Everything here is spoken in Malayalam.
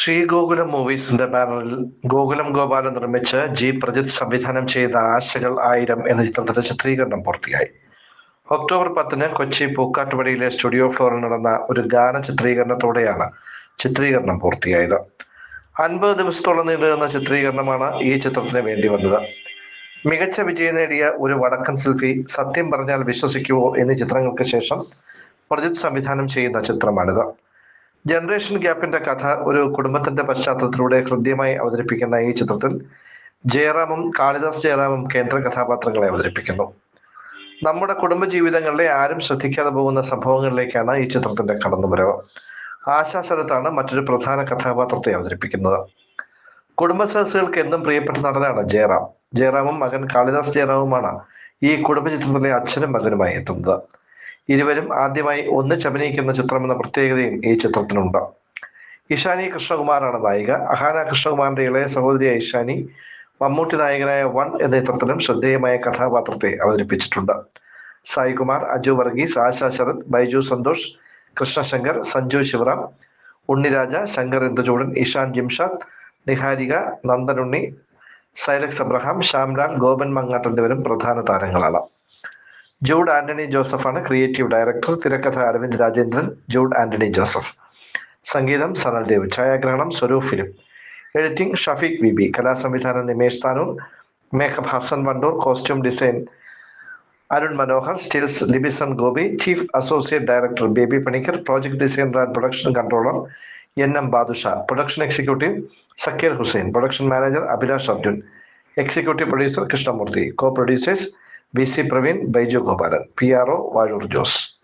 ശ്രീഗോകുലം മൂവീസിന്റെ ബാനറിൽ ഗോകുലം ഗോപാലൻ നിർമ്മിച്ച് ജി പ്രജിത് സംവിധാനം ചെയ്ത ആശകൾ ആയിരം എന്ന ചിത്രത്തിന്റെ ചിത്രീകരണം പൂർത്തിയായി. ഒക്ടോബർ പത്തിന് കൊച്ചി പൂക്കാട്ടുപടിയിലെ സ്റ്റുഡിയോ ഫ്ലോറിൽ നടന്ന ഒരു ഗാന ചിത്രീകരണത്തോടെയാണ് ചിത്രീകരണം പൂർത്തിയായത്. അൻപത് ദിവസത്തോളം നീണ്ടുനിന്ന ചിത്രീകരണമാണ് ഈ ചിത്രത്തിന് വേണ്ടി വന്നത്. മികച്ച വിജയം നേടിയ ഒരു വടക്കൻ സെൽഫി സത്യം പറഞ്ഞാൽ വിശ്വസിക്കുമോ എന്നീ ചിത്രങ്ങൾക്ക് ശേഷം പ്രജിത് സംവിധാനം ചെയ്യുന്ന ചിത്രമാണിത്. ജനറേഷൻ ഗ്യാപ്പിന്റെ കഥ ഒരു കുടുംബത്തിന്റെ പശ്ചാത്തലത്തിലൂടെ ഹൃദ്യമായി അവതരിപ്പിക്കുന്ന ഈ ചിത്രത്തിൽ ജയറാമും കാളിദാസ് ജയറാമും കേന്ദ്ര കഥാപാത്രങ്ങളെ അവതരിപ്പിക്കുന്നു. നമ്മുടെ കുടുംബ ജീവിതങ്ങളിലെ ആരും ശ്രദ്ധിക്കാതെ പോകുന്ന സംഭവങ്ങളിലേക്കാണ് ഈ ചിത്രത്തിന്റെ കടന്നുവരവ്. ആശാശരത്താണ് മറ്റൊരു പ്രധാന കഥാപാത്രത്തെ അവതരിപ്പിക്കുന്നത്. കുടുംബ സദസ്സുകൾക്ക് എന്നും പ്രിയപ്പെട്ട നടനാണ് ജയറാം. ജയറാമും മകൻ കാളിദാസ് ജയറാമുമാണ് ഈ കുടുംബ ചിത്രത്തിലെ അച്ഛനും മകനുമായി എത്തുന്നത്. ഇരുവരും ആദ്യമായി ഒന്നിച്ചഭിനയിക്കുന്ന ചിത്രമെന്ന പ്രത്യേകതയും ഈ ചിത്രത്തിനുണ്ട്. ഇഷാനി കൃഷ്ണകുമാറാണ് നായിക. അഹാന കൃഷ്ണകുമാറിന്റെ ഇളയ സഹോദരിയായ ഇഷാനി മമ്മൂട്ടി നായകനായ വൺ എന്ന ചിത്രത്തിലും ശ്രദ്ധേയമായ കഥാപാത്രത്തെ അവതരിപ്പിച്ചിട്ടുണ്ട്. സായികുമാർ അജു വർഗീസ് ആശാ ശരത് ബൈജു സന്തോഷ് കൃഷ്ണശങ്കർ സഞ്ജു ശിവറാം ഉണ്ണിരാജ ശങ്കർ ഇന്ദുചൂടൻ ഇഷാൻ ജിംഷാദ് നിഹാരിക നന്ദനുണ്ണി സൈലക്സ് അബ്രഹാം ശ്യാംലാൽ ഗോപൻ മങ്ങാട്ട് എന്നിവരും പ്രധാന താരങ്ങളാണ്. ജൂഡ് ആന്റണി ജോസഫാണ് ക്രിയേറ്റീവ് ഡയറക്ടർ. തിരക്കഥ അരവിന്ദ് രാജേന്ദ്രൻ ജൂഡ് ആന്റണി ജോസഫ്. സംഗീതം സനൽ ദേവ്. ഛായാഗ്രഹണം Swaroop Philip. Editing Shafeeq B B. കലാസംവിധാനം Nimesh Thanoor. Makeup Hassan Wandoor. Costume design Arun Manohar. Stills Libison Gopi. Chief associate director Baby Panicker. Project designer and production controller N M Badusha. Production executive Zakir Hussain. Production manager Abhilash Arjun. Executive producer Krishnamurthy. Co producers V C Praveen Baiju Gopalan P R O Vazhoor Jose.